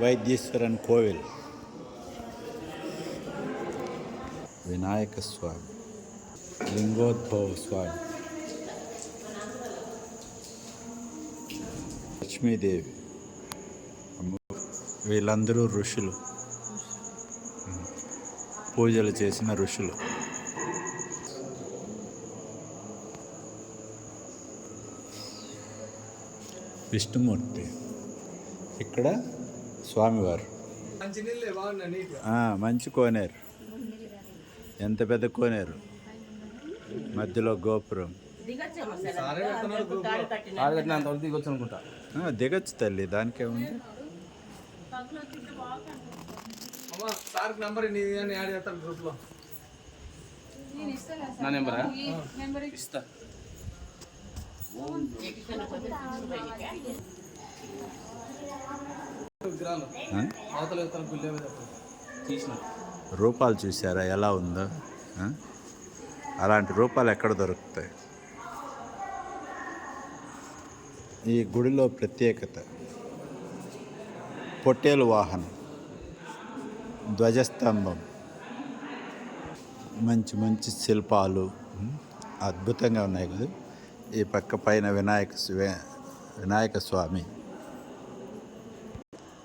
వైద్యేశ్వరన్ కోవిల్. వినాయక స్వామి. లింగోద్భవ స్వామి. లక్ష్మీదేవి. వీళ్ళందరూ ఋషులు. పూజలు చేసిన ఋషులు. విష్ణుమూర్తి. ఇక్కడ స్వామివారు. మంచి కోనేరు. ఎంత పెద్ద కోనేరు? మధ్యలో గోపురం. సారే పెడుతున్నాడు దిగొచ్చు తల్లి దానికేముంది? అమ్మ నీది అని నా నెంబరా ఇస్తా రూపాలు చూసారా ఎలా ఉందో? అలాంటి రూపాలు ఎక్కడ దొరుకుతాయి? ఈ గుడిలో ప్రత్యేకత. పొట్టేలు వాహనం. ధ్వజస్తంభం. మంచి మంచి శిల్పాలు. అద్భుతంగా ఉన్నాయి కదా. ఈ పక్క పైన వినాయక స్వే- వినాయక స్వామి.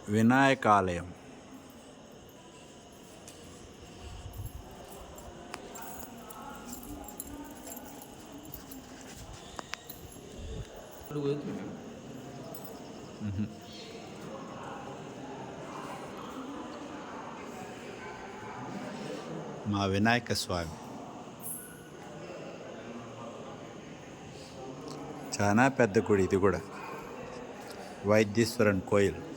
వినాయకాలయం. మా వినాయక స్వామి. చాలా పెద్ద గుడి ఇది కూడా. వైద్యేశ్వరన్ కోయిల్.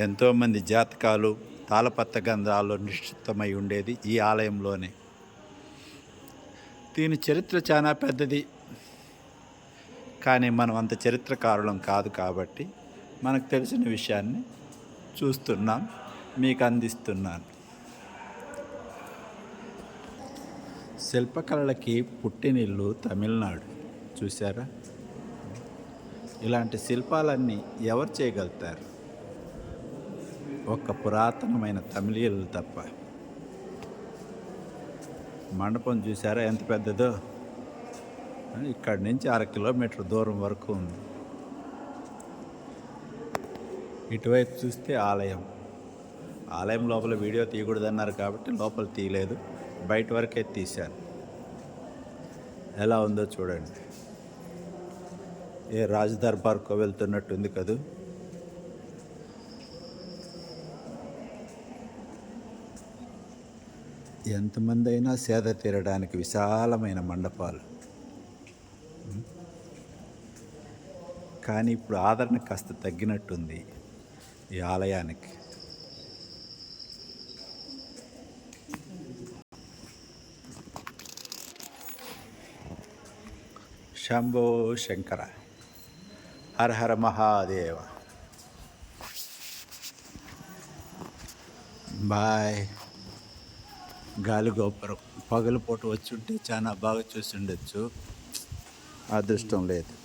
ఎంతోమంది జాతకాలు తాళపత్ర గంధాలు నిశ్చితమై ఉండేది ఈ ఆలయంలోనే. దీని చరిత్ర చాలా పెద్దది. కానీ మనం అంత చరిత్రకారులం కాదు కాబట్టి మనకు తెలిసిన విషయాన్ని చూస్తున్నాం మీకు అందిస్తున్నాను. శిల్పకళలకి పుట్టినిల్లు తమిళనాడు. చూసారా ఇలాంటి శిల్పాలన్నీ ఎవరు చేయగలుగుతారు? ఒక్క పురాతనమైన తమిళీయులు తప్ప. మండపం చూసారా ఎంత పెద్దదో? ఇక్కడి నుంచి అర కిలోమీటర్ దూరం వరకు ఉంది. ఇటువైపు చూస్తే ఆలయం. ఆలయం లోపల వీడియో తీయకూడదన్నారు కాబట్టి లోపల తీయలేదు. బయట వరకే తీశాను ఎలా ఉందో చూడండి. ఏ రాజదర్బార్కో వెళ్తున్నట్టుంది కదూ? ఎంతమంది అయినా సేద తీరడానికి విశాలమైన మండపాలు. కానీ ఇప్పుడు ఆదరణ కాస్త తగ్గినట్టుంది ఈ ఆలయానికి. శంభో శంకర హర హర మహాదేవ. బాయ్. గాలి గోపురం. పగలు పూట వచ్చి ఉంటే చాలా బాగా చూసి ఉండొచ్చు. అదృష్టం లేదు.